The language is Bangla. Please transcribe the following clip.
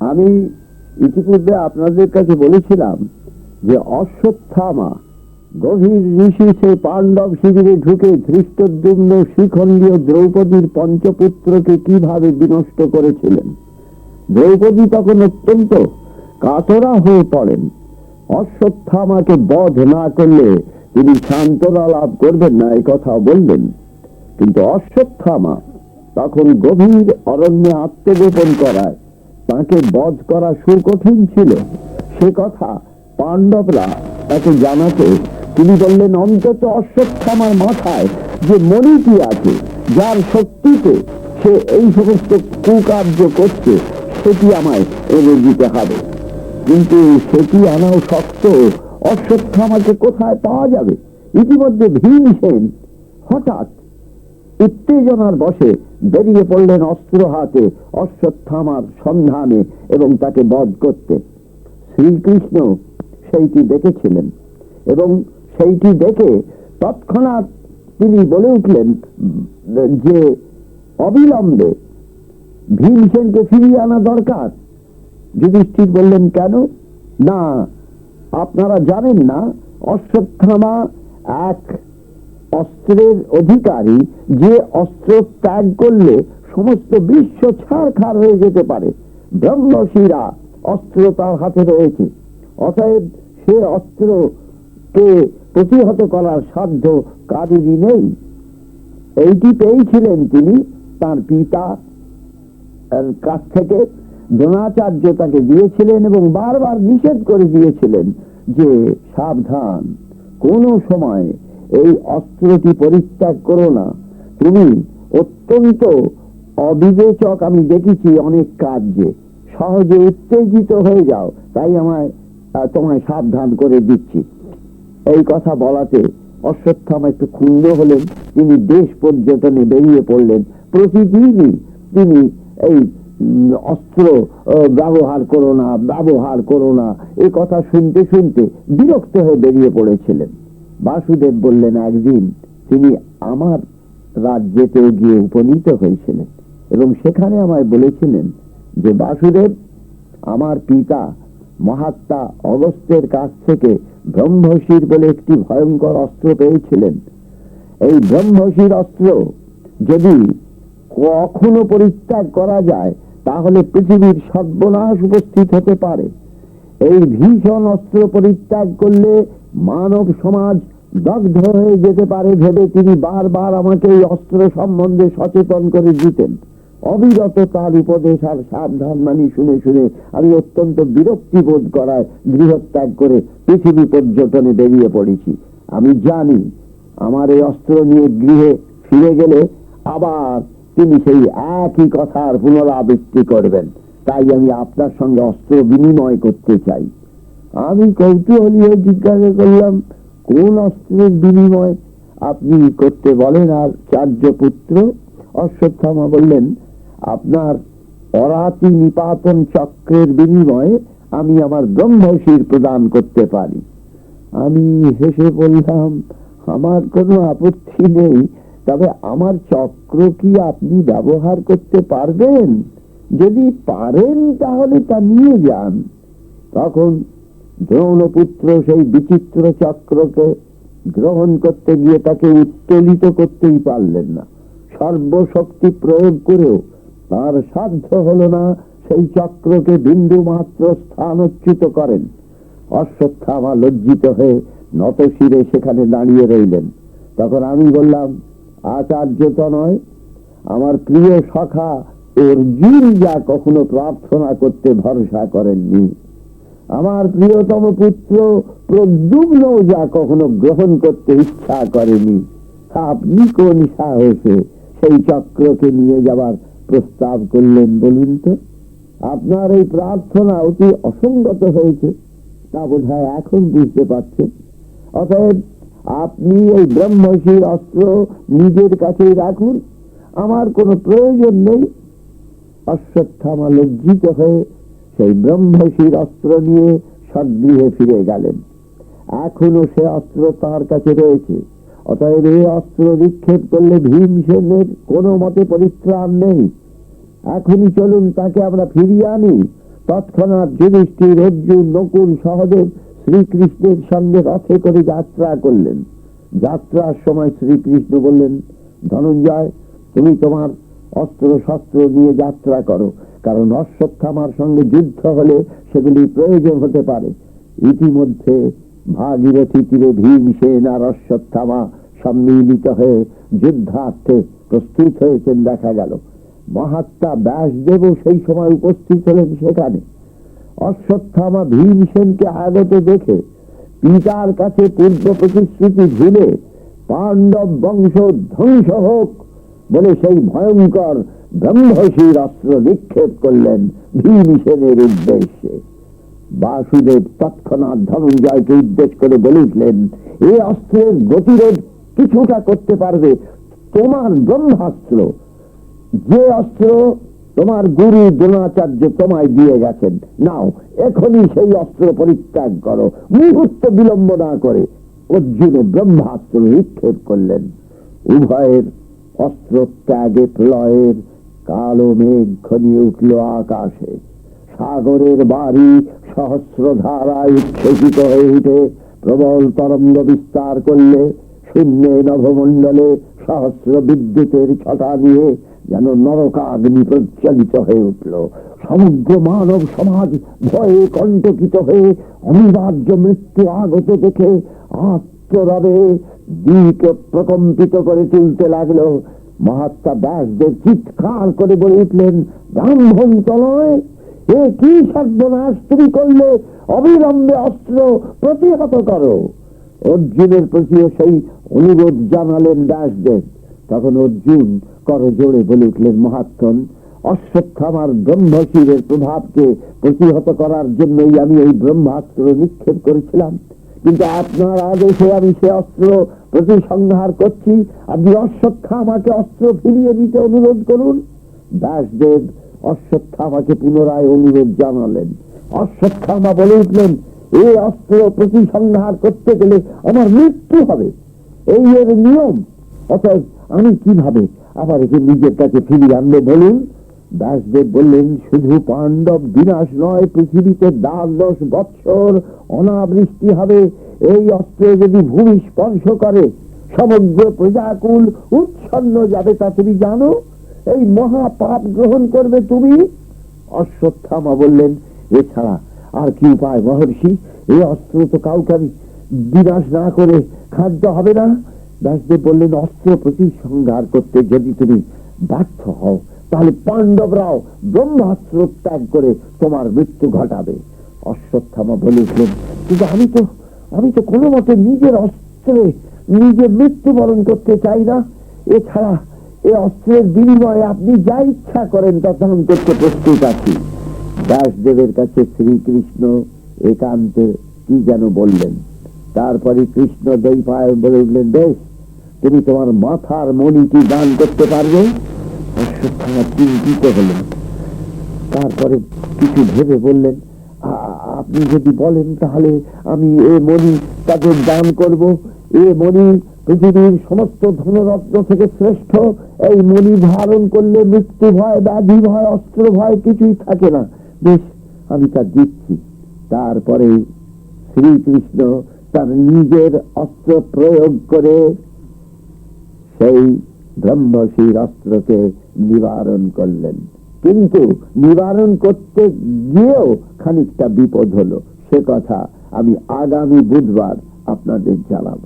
আমি ইতিপূর্বে আপনাদের কাছে বলেছিলাম যে অশ্বত্থামা গভীর ঋষি সে পাণ্ডব শিবিরে ঢুকে ধৃষ্টদ্যুম্ন শিখণ্ডীয় দ্রৌপদীর পঞ্চপুত্রকে কীভাবে বিনষ্ট করেছিলেন? দ্রৌপদী তখন অত্যন্ত কাতরা হয়ে পড়েন। অশ্বত্থামাকে বধ না করলে তিনি সান্ত্বনা লাভ করবেন না এই কথা বললেন। কিন্তু অশ্বত্থামা তখন গভীর অরণ্যে আত্মগোপন করায় তাকে বধ করা সুকঠিন ছিল। সে কথা পাণ্ডবরা তাকে জানাতে তিনি বললেন, অন্তত অশ্বত্থামার মাথায় যে মণিটি আছে, যার শক্তিতে সে এই সমস্ত কুকার্য করছে, সেটি আমায় এনে দিতে হবে। কিন্তু সেটি আনাও শক্ত অশ্বত্থামাকে কোথায় পাওয়া যাবে? ইতিমধ্যে ভীমসেন হঠাৎ উত্তেজনার বসে বেরিয়ে পড়লেন অস্ত্র হাতে, অশ্বত্থামার সন্ধানে এবং তাকে বধ করতে। শ্রীকৃষ্ণ সেইটি দেখেছিলেন এবং সেইটি দেখে তৎক্ষণাৎ তিনি বলে উঠলেন, যে অবিলম্বে ভীমসেনকে ফিরিয়ে আনা দরকার। যুধিষ্ঠির বললেন, কেন? না, আপনারা জানেন না, অশ্বত্থামা এক অস্ত্রের অধিকারী যে অস্ত্র ত্যাগ করলে সমস্ত বিশ্ব ছাড়খাড় হয়ে যেতে পারে। ব্রহ্মশিরা অস্ত্র তার হাতে রয়েছে। অতএব সে অস্ত্রকে প্রতিহত করার সাধ্য কারুরই নেই। এইটি পেয়েছিলেন তিনি তার পিতা কাছ থেকে। দ্রোণাচার্য তাকে দিয়েছিলেন এবং বারবার নিষেধ করে দিয়েছিলেন যে সাবধান। কোন সময় এই অস্ত্রটি পরিত্যাগ করো না। তুমি অত্যন্ত অবিবেচক আমি দেখেছি অনেক কার্যে। সহজে উত্তেজিত হয়ে যাও, তাই আমায় তোমায় সাবধান করে দিচ্ছি। এই কথা বলাতে অশ্বত্থামা একটু ক্ষুণ্ণ হলেন, তিনি দেশ পর্যটনে বেরিয়ে পড়লেন। প্রতিদিনই তিনি এই অস্ত্র ব্যবহার করো না, ব্যবহার করো না, এ কথা শুনতে শুনতে বিরক্ত হয়ে বেরিয়ে পড়েছিলেন। বাসুদেব বললেন, একদিন তিনি আমার রাজ্যেতে গিয়ে উপনীত হয়েছিলেন এবং সেখানে আমায় বলেছিলেন যে, বাসুদেব, আমার পিতা মহাত্মা অগস্ত্যের কাছ থেকে ব্রহ্মশির বলে একটি ভয়ঙ্কর অস্ত্র পেয়েছিলেন। এই ব্রহ্মশির অস্ত্র যদি কখনো পরিত্যাগ করা যায়, তাহলে পৃথিবীর সর্বনাশ উপস্থিত হতে পারে। এই ভীষণ অস্ত্র পরিত্যাগ করলে মানব সমাজ দগ্ধ হয়ে যেতে পারে ভেবে তিনি বারবার আমাকে এই অস্ত্র সম্বন্ধে সচেতন করে দিতেন। অবিরত তার উপদেশ আর সাবধান মানি শুনে শুনে আমি অত্যন্ত বিরক্তি বোধ করায় গৃহত্যাগ করে পৃথিবী পর্যটনে বেরিয়ে পড়েছি। আমি জানি আমার এই অস্ত্র নিয়ে গৃহে ফিরে গেলে আবার তিনি সেই একই কথার পুনরাবৃত্তি করবেন। তাই আমি আপনার সঙ্গে অস্ত্র বিনিময় করতে চাই। আমি কৌতূহলী হয়ে জিজ্ঞাসা করলাম, কোন অস্ত্রের বিনিময় আপনি করতে বলেন আর চার্য পুত্র? অশ্বত্থামা বললেন, আপনার অরাতি নিপাতন চক্রের বিনিময়ে আমি আমার ব্রহ্মশির প্রদান করতে পারি। আমি হেসে বললাম, আমার কোনো আপত্তি নেই, তবে আমার চক্র কি আপনি ব্যবহার করতে পারবেন? যদি পারেন তাহলে তা নিয়ে যান। তখন দ্রৌণপুত্র সেই বিচিত্র চক্রকে গ্রহণ করতে গিয়ে তাকে উত্তোলিত করতেই পারলেন না। সর্বশক্তি প্রয়োগ করেও তার সাধ্য হলো না সেই চক্রকে বিন্দু মাত্র স্থানচ্যুত করেন। অশ্বত্থামা লজ্জিত হয়ে নতশিরে সেখানে দাঁড়িয়ে রইলেন। তখন আমি বললাম, আচার্য তো নয়, আমার প্রিয় সখা অর্জুন যা কখনো প্রার্থনা করতে ভরসা করেননি। আমার প্রিয়তম পুত্র প্রদ্যুম্ন যা কখনো গ্রহণ করতে ইচ্ছা করেনি। আপনি কোন সাহসে সেই চক্রকে নিয়ে যাবার প্রস্তাব করলেন বলুন তো? আপনার এই প্রার্থনা অতি অসঙ্গত হয়েছে, তা বোধ এখন বুঝতে পারছেন। অতএব আপনি এই ব্রহ্মশির অস্ত্র নিজের কাছেই রাখুন, আমার কোনো প্রয়োজন নেই। অশ্বত্থামা লজ্জিত হয়ে সেই ব্রহ্মশির অস্ত্র নিয়ে সদ্গৃহে ফিরে গেলেন। এখনও সে অস্ত্র তার কাছে রয়েছে। অতএব এই অস্ত্র নিক্ষেপ করলে ভীমসেনের কোনো মতে পরিত্রাণ নেই। এখনই চলুন তাকে আমরা ফিরিয়ে আনি। তৎক্ষণাৎ যুধিষ্ঠির অর্জুন নকুল সহদেব শ্রীকৃষ্ণের সঙ্গে রথে করে যাত্রা করলেন। যাত্রার সময় শ্রীকৃষ্ণ বললেন, ধনঞ্জয়, তুমি তোমার অস্ত্র শস্ত্র নিয়ে যাত্রা করো। কারণ অশ্বত্থামার সঙ্গে যুদ্ধ হলে সেগুলি প্রয়োজন হতে পারে। ইতিমধ্যে ভাগীরথী তীরে ভীমসেন আর অশ্বত্থামা সম্মিলিত হয়ে যুদ্ধার্থে প্রস্তুত হয়েছেন দেখা গেল। মহাত্মা ব্যাসদেবও সেই সময় উপস্থিত হলেন সেখানে। অশ্বত্থামা ভীমসেনকে আগত দেখে পিতার কাছে পূর্ব প্রতিশ্রুতি ভুলে পাণ্ডব বংশ ধ্বংস হোক বলে সেই ভয়ঙ্কর ব্রহ্মশীর অস্ত্র নিক্ষেপ করলেন ভীমসেনের উদ্দেশ্যে। বাসুদেব তৎক্ষণাৎ ধনঞ্জয়কে উদ্দেশ্য করে বলে উঠলেন এই অস্ত্রের গতিরোধ কিছুটা করতে পারবে তোমার ব্রহ্মাস্ত্র। যে অস্ত্র তোমার গুরু দ্রোণাচার্য তোমায় দিয়ে গেছেন, নাও, এখনই সেই অস্ত্র পরিত্যাগ করো, মুহূর্ত বিলম্ব না করে। অর্জুন ব্রহ্মাস্ত্র নিক্ষেপ করলেন। উভয়ের অস্ত্র ত্যাগে প্রলয়ের কালো মেঘ ঘনিয়ে উঠল আকাশে। সাগরের বাড়ি সহস্র ধারায় উচ্ছ্বসিত হয়ে উঠে প্রবল তরঙ্গ বিস্তার করলে শূন্যে নভমণ্ডলে সহস্র বিদ্যুতের ছটা দিয়ে যেন নরকাগ্নি প্রজ্বলিত হয়ে উঠল। সমগ্র মানব সমাজ ভয়ে কণ্টকিত হয়ে অনিবার্য মৃত্যু আগত দেখে আত্মরবে দিক প্রকম্পিত করে তুলতে লাগল। মহাত্মা ব্যাসদেব চিৎকার করে বলে উঠলেন, ব্রাহ্মণ তলয়, এ কি সর্বনাশ তুমি করলে? অবিলম্বে অস্ত্র প্রতিহত করো। অর্জুনের প্রতিও সেই অনুরোধ জানালেন ব্যাসদেব তখন অর্জুন কর জোরে বলে উঠলেন, মহাত্মন, অশ্বত্থামার ব্রহ্মশিরের প্রভাবকে প্রতিহত করার জন্যই আমি এই ব্রহ্মাস্ত্র নিক্ষেপ করেছিলাম। কিন্তু আপনার আদেশে আমি সে অস্ত্র প্রতি সংহার করছি, আপনি অশ্বত্থামাকে অস্ত্র ফিরিয়ে দিতে অনুরোধ করুন। ব্যাসদেব অশ্বত্থামাকে পুনরায় অনুরোধ জানালেন। অশ্বত্থামা বলে উঠলেন এই অস্ত্র প্রতি সংহার করতে গেলে আমার মৃত্যু হবে। এই এর নিয়ম। অতএব আমি কীভাবে আবার একে নিজের কাছে ফিরিয়ে আনব বলুন? ব্যাসদেব বললেন, শুধু পাণ্ডব বিনাশ নয়, পৃথিবীতে দ্বাদশ বৎসর অনাবৃষ্টি হবে। এই অস্ত্র যদি ভূমি স্পর্শ করে, সমগ্র প্রজাকুল উচ্ছন্ন যাবে তা তুমি জানো? এই মহা পাপ গ্রহণ করবে তুমি? অশ্বত্থামা বললেন, এছাড়া আর কি উপায় মহর্ষি? এই অস্ত্র তো কাউকে আমি বিনাশ না করে খাদ্য হবে না? ব্যাসদেব বললেন, অস্ত্র প্রতি সংহার করতে যদি তুমি ব্যর্থ হও তাহলে পাণ্ডবরাও ব্রহ্মাস্ত্র ত্যাগ করে তোমার মৃত্যু ঘটাবে। অশ্বত্থামা বলে উঠলেন, কিন্তু আমি তো আমি তো কোনো মতে নিজের অস্ত্রে, নিজে মৃত্যুবরণ করতে চাই না। এছাড়া এই অস্ত্রের বিনিময়ে আপনি যা ইচ্ছা করেন তা গ্রহণ করতে প্রস্তুত আছি। ব্যাসদেবের কাছে শ্রীকৃষ্ণ একান্তে কি যেন বললেন। তারপরে কৃষ্ণ দৈপায়ন বলে উঠলেন, বেশ, তুমি তোমার মাথার মণিটি দান করতে পারবে? তারপরে কিছু ভেবে বললেন, "আ- আ- আপনি যদি বলেন তাহলে আমি এ মণি তাদের দান করব। এ মণি পৃথিবীর সমস্ত ধনরত্ন থেকে শ্রেষ্ঠ। এই মণি ধারণ করলে মৃত্যু ভয়, ব্যাধি ভয়, অস্ত্র ভয় কিছুই থাকে না। বেশ, আমি তা দিচ্ছি। তারপরে শ্রীকৃষ্ণ তার নিজের অস্ত্র প্রয়োগ করে সেই ব্রহ্মশির অস্ত্রকে নিবারণ করলেন। কিন্তু নিবারণ করতে গিয়েও খানিকটা বিপদ হলো। সে কথা আমি আগামী বুধবার আপনাদের জানাব।